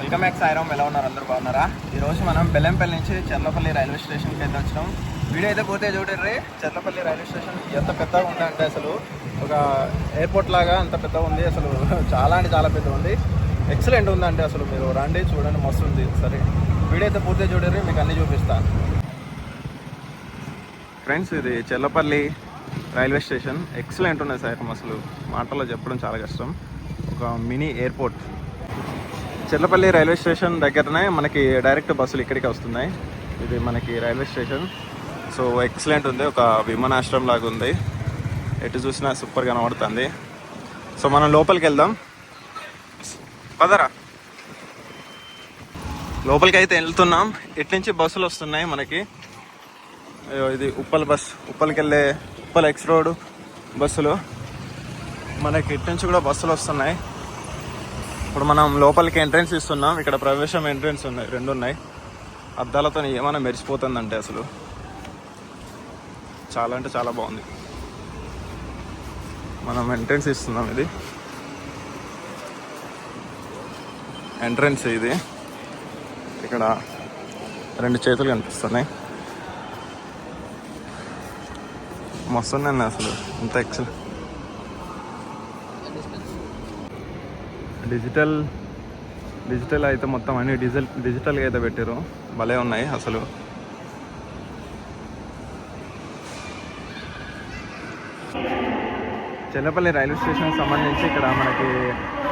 Welcome back Sairam ఎలా ఉన్నారు? అందరూ బాగున్నారా? ఈరోజు మనం బెల్లంపల్లి నుంచి చెర్లపల్లి రైల్వే స్టేషన్కి అయితే వచ్చినాం వీడియో అయితే పోతే చూడండి. చెర్లపల్లి రైల్వే స్టేషన్ ఎంత పెద్దగా ఉందంటే అసలు ఒక ఎయిర్పోర్ట్ లాగా అంత పెద్దగా ఉంది. అసలు చాలా అంటే చాలా పెద్దగా ఉంది. ఎక్సలెంట్ ఉందంటే అసలు మీరు రండి చూడండి మస్తు ఉంది. సరే వీడియో అయితే పూర్తి చూడండి. మీకు అన్ని చూపిస్తాను ఫ్రెండ్స్ ఇది చెల్లపల్లి రైల్వే స్టేషన్. ఎక్సలెంట్ ఉన్నది సార్ అసలు మాటల్లో చెప్పడం చాలా కష్టం. ఒక mini airport Chillapalli railway station దగ్గరనే మనకి డైరెక్ట్ బస్సులు ఇక్కడికి వస్తున్నాయి. ఇది మనకి రైల్వే స్టేషన్. సో ఎక్సలెంట్ ఉంది. ఒక విమానాశ్రయం లాగా ఉంది. ఎటు చూసినా సూపర్ కనబడుతుంది సో మనం లోపలికి వెళ్దాం. పదరా. లోపలికి అయితే వెళ్తున్నాం. ఇటు నుంచి బస్సులు వస్తున్నాయి మనకి. ఇది ఉప్పల్ బస్. ఉప్పల్కి వెళ్ళే ఉప్పల్ ఎక్స్ రోడ్ బస్సులు. మనకి ఇటు నుంచి కూడా బస్సులు వస్తున్నాయి. ఇప్పుడు మనం లోపలికి ఎంట్రెన్స్ ఇస్తున్నాం. ఇక్కడ ప్రవేశం ఎంట్రెన్స్ ఉన్నాయి. రెండు ఉన్నాయి. అద్దాలతో ఏమైనా మెరిసిపోతుందంటే అసలు. చాలా అంటే చాలా బాగుంది. మనం ఎంట్రెన్స్ ఇస్తున్నాం ఇది. ఎంట్రెన్స్ ఇది. ఇక్కడ రెండు చేతులు కనిపిస్తున్నాయి. మస్తుందండి అసలు. ఇంత ఎక్సలెంట్ డిజిటల్ డిజిటల్ అయితే మొత్తం అన్ని డిజిటల్ డిజిటల్గా అయితే పెట్టారు భలే ఉన్నాయి అసలు. చెల్లపల్లి రైల్వే స్టేషన్కి సంబంధించి ఇక్కడ మనకి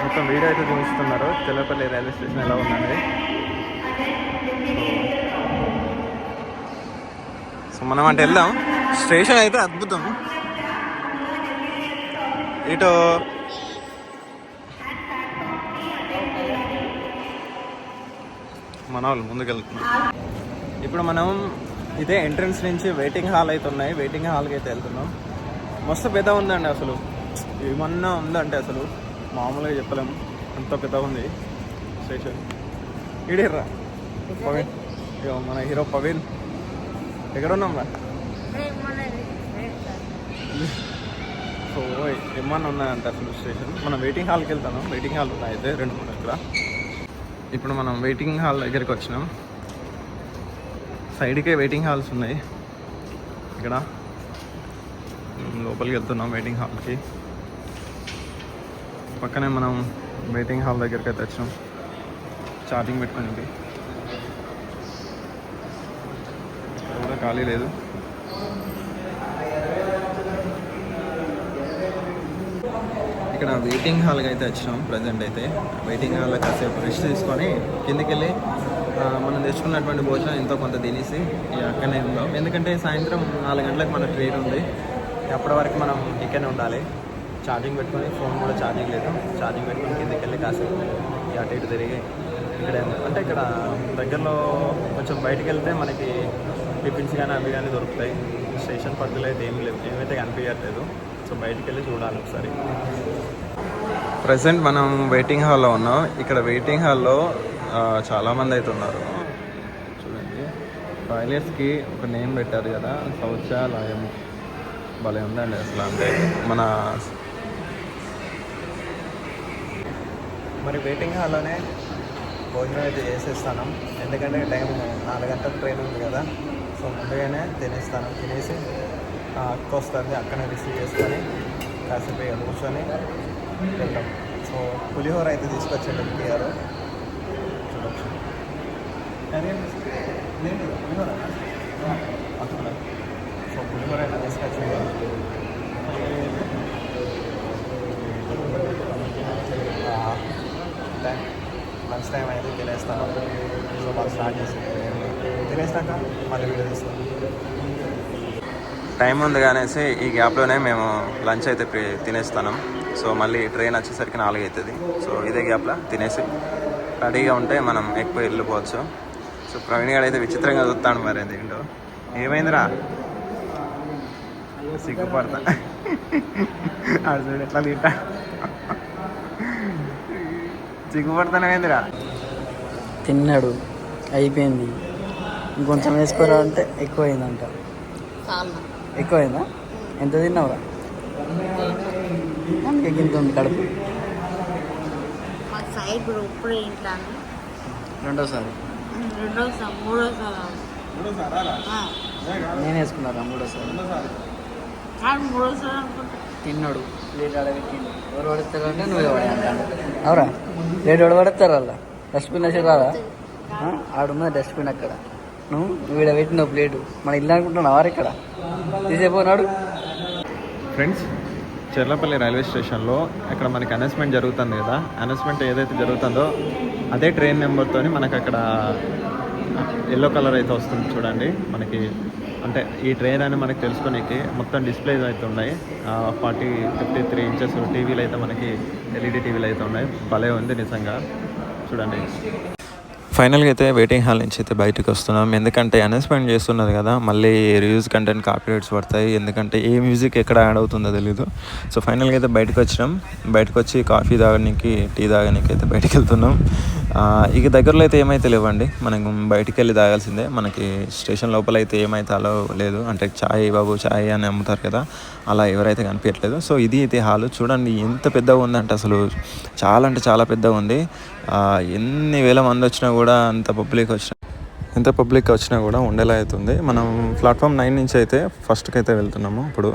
మొత్తం వీడియో అయితే చూపిస్తున్నారు. చెల్లపల్లి రైల్వే స్టేషన్ ఎలా ఉందండి? సో మనం అంటే వెళ్దాం. స్టేషన్ అయితే అద్భుతం. ఇటు మన వాళ్ళు ముందుకు వెళ్తున్నాం ఇప్పుడు మనం ఇదే ఎంట్రన్స్ నుంచి వెయిటింగ్ హాల్ అయితే ఉన్నాయి. వెయిటింగ్ హాల్కి అయితే వెళ్తున్నాం. మస్తు పెద్ద ఉందండి అసలు. ఏమన్నా ఉందంటే అసలు మామూలుగా చెప్పలేము అంత పెద్దగా ఉంది. స్టేషన్. ఇడేర్రా పవన్ ఇగో మన హీరో పవన్ ఎక్కడ ఉన్నాం రా? సో ఏమన్నా ఉన్నాయంట అసలు స్టేషన్. మనం వెయిటింగ్ హాల్కి వెళ్తాను వెయిటింగ్ హాల్ ఉన్నాయి. అయితే రెండు మూడు ఇక్కడ. ఇప్పుడు మనం వెయిటింగ్ హాల్ దగ్గరికి వచ్చినాం. సైడ్కే వెయిటింగ్ హాల్స్ ఉన్నాయి. ఇక్కడ లోపలికి వెళ్తున్నాం వెయిటింగ్ హాల్కి పక్కనే మనం వెయిటింగ్ హాల్ దగ్గరికి అయితే వచ్చినాం. ఛార్జింగ్ పెట్టుకుని ఇక్కడ కూడా ఖాళీ లేదు. ఇక్కడ వెయిటింగ్ హాల్కి అయితే వచ్చినాం ప్రజెంట్ అయితే. వెయిటింగ్ హాల్లో కాసేపు రెస్ట్ తీసుకొని కిందికి వెళ్ళి మనం తెచ్చుకున్నటువంటి భోజనం ఎంతో కొంత తినేసి అక్కడనే ఉందాం. ఎందుకంటే సాయంత్రం నాలుగు గంటలకు మన ట్రైన్ ఉంది. అప్పటి వరకు మనం ఇక్కడనే ఉండాలి. ఛార్జింగ్ పెట్టుకొని ఫోన్ కూడా ఛార్జింగ్ లేదు. ఛార్జింగ్ పెట్టుకొని కిందికి వెళ్ళి కాసేపు ఇక అటు ఇటు తిరిగి ఇక్కడ అంటే ఇక్కడ దగ్గరలో కొంచెం బయటకు వెళ్తే మనకి టిఫిన్స్ కానీ అవి కానీ దొరుకుతాయి. స్టేషన్ పద్ధతులు అయితే ఏం లేవు. ఏమైతే కనిపించట్లేదు. సో బయటికి వెళ్ళి చూడాలి ఒకసారి. ప్రజెంట్ మనం వెయిటింగ్ హాల్లో ఉన్నాం. ఇక్కడ వెయిటింగ్ హాల్లో చాలామంది అయితే ఉన్నారు. చూడండి. టాయిలెట్స్కి ఒక నేమ్ పెట్టారు కదా శౌచాలయం. భలే ఉందండి అసలు అంటే. మన మరి వెయిటింగ్ హాల్లోనే భోజనం అయితే చేసేస్తాను. ఎందుకంటే టైం నాలుగు గంటల ట్రైన్ ఉంది కదా. సో ముందుగానే తినేస్తాను. తినేసి అక్క వస్తుంది అక్కనే రిసీవ్ చేసుకొని కాసేపు కూర్చొని వెళ్తాం సో పులిహోర అయితే తీసుకొచ్చిండు ఎన్టీఆర్. చూడొచ్చు. పులిహోర అక్కడ సో పులిహోర అయితే తీసుకొచ్చిండు. లంచ్ టైం అయితే తినేస్తాను. సో వాళ్ళు స్టార్ట్ చేసి తినేసినాక మళ్ళీ వీడియో తీస్తాను. టైం ఉంది అనేసి ఈ గ్యాప్లోనే మేము లంచ్ అయితే తినేస్తాం సో మళ్ళీ ట్రైన్ వచ్చేసరికి నాలుగు అవుతుంది సో ఇదే గ్యాప్లో తినేసి రెడీగా ఉంటే మనం ఎక్కువ వెళ్ళిపోవచ్చు. సో ప్రవీణ్ గారు అయితే విచిత్రంగా చూస్తాడు మరి అది ఏంటో. ఏమైందిరా? సిగ్గుపడతా. ఆడు చూడు ఎట్లా తింటా. సిగ్గుపడతానేందిరా తిన్నాడు. అయిపోయింది. ఇంకొంచెం వేసుకోరా అంటే ఎక్కువైందంట. చాలా ఎక్కువైందా? ఎంత తిన్నావురా? అందుకే గింత ఉంది కడుపు. రెండోసారి. నేను వేసుకున్నారా మూడోసారి? తిన్నాడు. ప్లేట్ ఆడబెట్టిండు ఎవరు పడతారు అంటే నువ్వే పడేయంటాను అవురా? ప్లేట్ ఎవరు పడతారు అలా డస్ట్బిన్ వేసి రాదా? ఆడున్నది డస్ట్బిన్ అక్కడ? నువ్వు? నువ్వు ఇక్కడ పెట్టినావు ప్లేటు. మన ఇల్లు అనుకుంటున్నావు ఎవరు ఇక్కడ? తీసేపోనాడు ఫ్రెండ్స్ చెర్లపల్లి రైల్వే స్టేషన్లో ఇక్కడ మనకి అనౌన్స్మెంట్ జరుగుతుంది కదా? అనౌన్స్మెంట్ ఏదైతే జరుగుతుందో అదే ట్రైన్ నెంబర్తో మనకి అక్కడ ఎల్లో కలర్ అయితే వస్తుంది చూడండి. మనకి అంటే ఈ ట్రైన్ అని మనకి తెలుసుకోనికి మొత్తం డిస్ప్లేస్ అయితే ఉన్నాయి. ఫార్టీ ఫిఫ్టీ త్రీ ఇంచెస్ టీవీలు అయితే మనకి ఎల్ఈడి టీవీలు అయితే ఉన్నాయి. భలే ఉంది నిజంగా. చూడండి. ఫైనల్గా అయితే వెయిటింగ్ హాల్ నుంచి అయితే బయటకు వస్తున్నాం. ఎందుకంటే అనౌన్స్మెంట్ చేస్తున్నారు కదా మళ్ళీ రివ్యూస్ కంటెంట్ కాపీరైట్స్ పడతాయి. ఎందుకంటే ఏ మ్యూజిక్ ఎక్కడ యాడ్ అవుతుందో తెలీదు. సో ఫైనల్గా అయితే బయటకు వచ్చినాం. బయటకు వచ్చి కాఫీ తాగడానికి టీ తాగడానికి అయితే బయటకు వెళ్తున్నాం ఇక దగ్గరలో అయితే ఏమైతే లేవండి. మనం బయటికి వెళ్ళి తాగాల్సిందే. మనకి స్టేషన్ లోపల అయితే ఏమైతే అలో లేదు. అంటే చాయ్ బాబు చాయ్ అని అమ్ముతారు కదా అలా ఎవరైతే కనిపించట్లేదు. సో ఇది అయితే హాల్ చూడండి ఎంత పెద్దగా ఉందంటే అసలు చాలా అంటే చాలా పెద్దగా ఉంది. ఎన్ని వేల మంది వచ్చినా కూడా అంత పబ్లిక్ వచ్చినా ఎంత పబ్లిక్ వచ్చినా కూడా ఉండేలా అవుతుంది. మనం ప్లాట్ఫామ్ నైన్ నుంచి అయితే ఫస్ట్కి అయితే వెళ్తున్నాము. ఇప్పుడు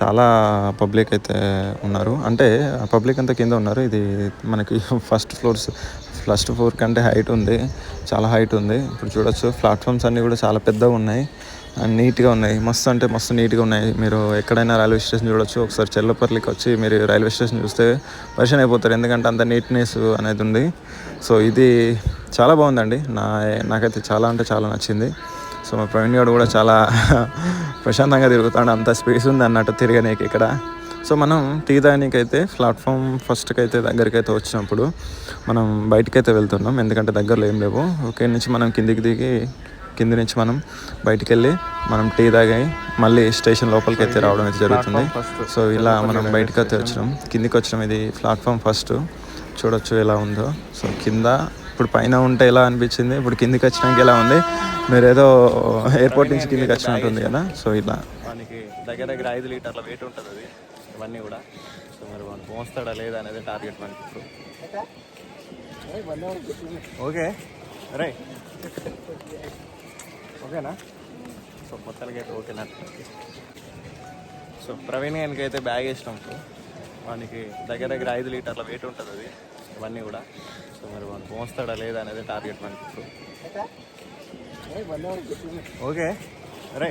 చాలా పబ్లిక్ అయితే ఉన్నారు. అంటే పబ్లిక్ అంతా కింద ఉన్నారు. ఇది మనకి ఫస్ట్ ఫ్లోర్స్ ఫస్ట్ ఫ్లోర్ కంటే హైట్ ఉంది. చాలా హైట్ ఉంది. ఇప్పుడు చూడొచ్చు ప్లాట్ఫామ్స్ అన్నీ కూడా చాలా పెద్దగా ఉన్నాయి. నీట్గా ఉన్నాయి. మస్తు అంటే మస్తు నీట్గా ఉన్నాయి. మీరు ఎక్కడైనా రైల్వే స్టేషన్ చూడొచ్చు. ఒకసారి చెల్లపల్లికి వచ్చి మీరు రైల్వే స్టేషన్ చూస్తే పరిచయం అయిపోతారు. ఎందుకంటే అంత నీట్నెస్ అనేది ఉంది. సో ఇది చాలా బాగుందండి. నా నాకైతే చాలా అంటే చాలా నచ్చింది. సో మా ప్రవీణ్ గారు కూడా చాలా ప్రశాంతంగా తిరుగుతాడు. అంత స్పేస్ ఉంది అన్నట్టు తిరగనీకి ఇక్కడ. సో మనం టీ ప్లాట్ఫామ్ ఫస్ట్కి అయితే దగ్గరికి అయితే వచ్చినప్పుడు మనం బయటికి అయితే వెళ్తున్నాం. ఎందుకంటే దగ్గరలో ఏం లేవు. ఓకే నుంచి మనం కిందికి దిగి కింది నుంచి మనం బయటికి వెళ్ళి మనం టీ తాగి మళ్ళీ స్టేషన్ లోపలికి అయితే రావడం అయితే జరుగుతుంది. సో ఇలా మనం బయటకు అయితే వచ్చినాం కిందికి వచ్చినాం ఇది ప్లాట్ఫామ్ ఫస్ట్ చూడొచ్చు ఎలా ఉందో. సో కింద ఇప్పుడు పైన ఉంటే ఎలా అనిపించింది? ఇప్పుడు కిందికి వచ్చినాక ఎలా ఉంది? మీరు ఏదో ఎయిర్పోర్ట్ నుంచి కిందికి వచ్చినట్టు ఉంది కదా. సో ఇలా. మనకి దగ్గర దగ్గర ఐదు లీటర్ల వెయిట్ ఉంటుంది అది. ఇవన్నీ కూడా. సో మరి మనం మోస్తాడా లేదా అనేది టార్గెట్ మనకి ఇప్పుడు. ఓకే. రే ఓకేనా? సో మొత్తానికి అయితే ఓకేనా? సో ప్రవీణ్ గారికి అయితే బ్యాగ్ వేసినాం ఇప్పుడు. వానికి దగ్గర దగ్గర ఐదు లీటర్ల వెయిట్ ఉంటుంది అది. ఇవన్నీ కూడా. సో మరి వాడు మోస్తాడా లేదా అనేది టార్గెట్ మనకి ఇప్పుడు. ఓకే. రే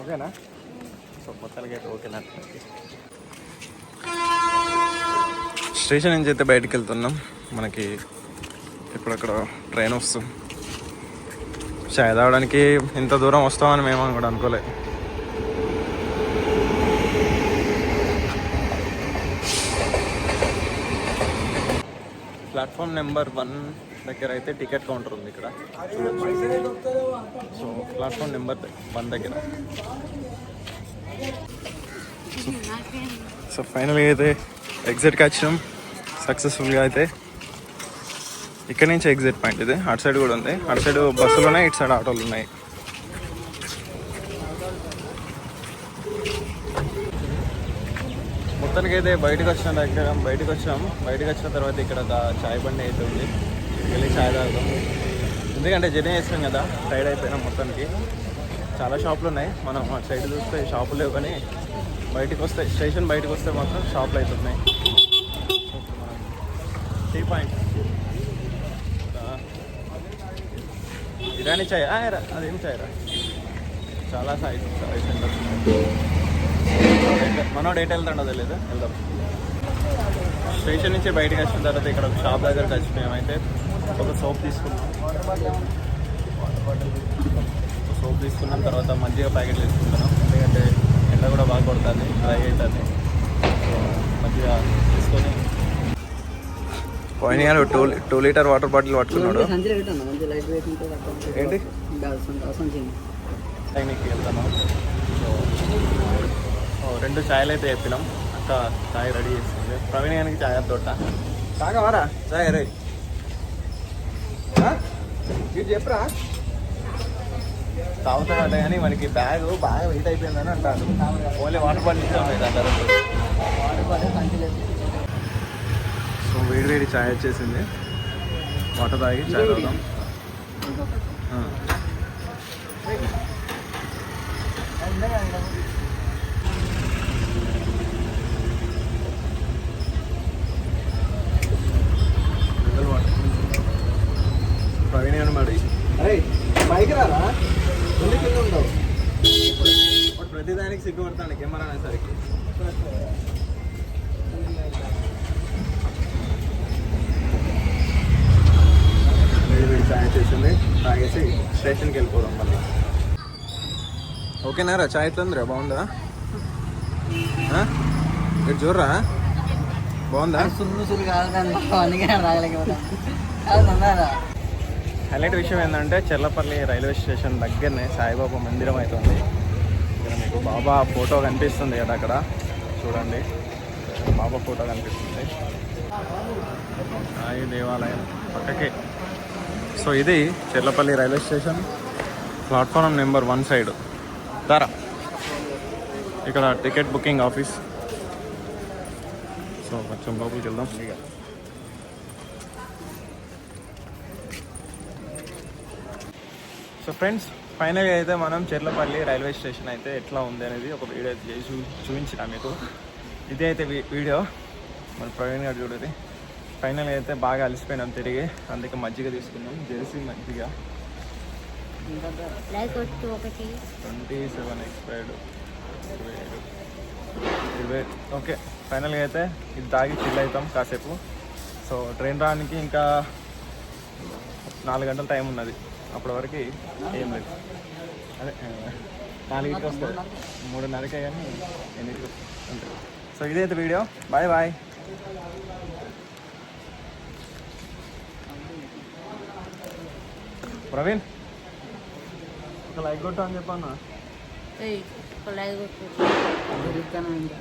ఓకేనా? సో మొత్తానికి అయితే ఓకేనా? స్టేషన్ నుంచి అయితే బయటకు వెళ్తున్నాం. మనకి ఇప్పుడు అక్కడ ట్రైన్ వస్తుంది. చాయ్ తాగడానికి ఇంత దూరం వస్తామని మేము కూడా అనుకోలే. ప్లాట్ఫామ్ నెంబర్ వన్ దగ్గర అయితే టికెట్ కౌంటర్ ఉంది ఇక్కడ. సో ప్లాట్ఫామ్ నెంబర్ వన్ దగ్గర. సో ఫైనల్గా అయితే ఎగ్జిట్కి వచ్చినాం. సక్సెస్ఫుల్గా అయితే. ఇక్కడ నుంచి ఎగ్జిట్ పాయింట్ ఇది. అటు సైడ్ కూడా ఉంది. అటు సైడ్ బస్సులు ఉన్నాయి ఇటు సైడ్ ఆటోలు ఉన్నాయి. మొత్తానికి అయితే బయటకు వచ్చిన దగ్గర బయటకు వచ్చాము బయటకు వచ్చిన తర్వాత ఇక్కడ ఒక చాయ్ బండి అయితే ఉంది. వెళ్ళి చాయ్ తాగుతాం ఎందుకంటే జర్నీ చేస్తాం కదా. టైర్డ్ అయిపోయినా మొత్తానికి. చాలా షాపులు ఉన్నాయి. మనం అటు సైడ్ చూస్తే షాపులు లేవు కానీ బయటకు వస్తే స్టేషన్ బయటకు వస్తే మాత్రం షాపులు అవుతున్నాయి టీ పాయింట్. ఇరానీ చాయ్. ఆ, అదేం చాయ్ రా. చాలా సాయి సాయి సెంటర్స్ మనోడు ఎటు వెళ్తాడో తెలియదు వెళ్దాం. స్టేషన్ నుంచి బయటకు వచ్చిన తర్వాత ఇక్కడ ఒక షాప్ దగ్గరకు వచ్చి మేమైతే ఒక సోప్ తీసుకున్నాం. సోప్ తీసుకున్న. తర్వాత మజ్జిగ ప్యాకెట్లు తీసుకుంటున్నాం. ఎందుకంటే ఎండ కూడా బాగా కొడుతుంది డ్రై అవుతుంది. సో మజ్జిగ తీసుకొని పోయిన two two litre water bottle పట్టుకున్నాడు. ఏంటి? టైంకి వెళ్తాను. సో రెండు ఛాయలు అయితే చెప్పినాం. అక్క ఛాయ్ రెడీ చేస్తుంది ప్రవీణ్ గారికి ఛాయ్ తోట తాగవారా ఛాయ్ రే చెప్పరా? తాగుతాడట కానీ మనకి బ్యాగ్ బాగా వెయిట్ అయిపోయిందని అంటారు. ఓన్లీ వాటర్ బాటిల్ ఇచ్చాం అంటారు. సంచిలో సో వేడి వేడి ఛాయ్ వచ్చేసింది. వాటర్ తాగి చాయ్ తాగుదాం. పైకి రారా? ఉండవు? ప్రతిదానికి సిగ్గుపడతాను కెమెరా అనేసరికి వేడి వేడి చాయ్ చేసింది తాగేసి స్టేషన్కి వెళ్ళిపోదాం మళ్ళీ. ఓకేనారా చాయ్ ఎట్లా ఉందిరా బాగుందా? ఇటు చూడరా బాగుందా సురు హైలైట్ విషయం ఏంటంటే చెల్లపల్లి రైల్వే స్టేషన్ దగ్గరనే సాయిబాబా మందిరం అవుతుంది ఇక్కడ మీకు బాబా ఫోటో కనిపిస్తుంది కదా అక్కడ. చూడండి. బాబా ఫోటో కనిపిస్తుంది. సాయి దేవాలయం పక్కకే. సో ఇది Cherlapalli railway station. Platform number one side. ధర ఇక్కడ టికెట్ బుకింగ్ ఆఫీస్. సో కొంచెం లోపలికి వెళ్దాం. సో ఫ్రెండ్స్ ఫైనల్గా అయితే మనం చెర్లపల్లి రైల్వే స్టేషన్ అయితే ఎట్లా ఉంది అనేది ఒక వీడియో అయితే చేసి చూ- చూపించిన మీకు. ఇదే అయితే వీ- వీడియో. మన ప్రవీణ్ గారు చూడది ఫైనల్గా అయితే బాగా అలసిపోయినాం తిరిగి. అందుకే మజ్జిగ తీసుకున్నాం. జెర్సీ మజ్జిగ. ట్వంటీ సెవెన్ ఎక్స్పైర్డ్ ఇరవై ఓకే ఫైనల్గా అయితే ఇది తాగి చిల్ అవుతాం కాసేపు. సో ట్రైన్ రావడానికి ఇంకా నాలుగు గంటల టైం ఉన్నది. అప్పటి వరకు ఏం లేదు. అదే నాలుగింటికి వస్తుంది మూడున్నరకే కానీ ఎన్నింటికి సో ఇదైతే వీడియో బాయ్ బాయ్ ప్రవీణ్? ఒక లైక్ కొట్టు అని చెప్పన్నా. లైక్ కొట్టు. ఇంకా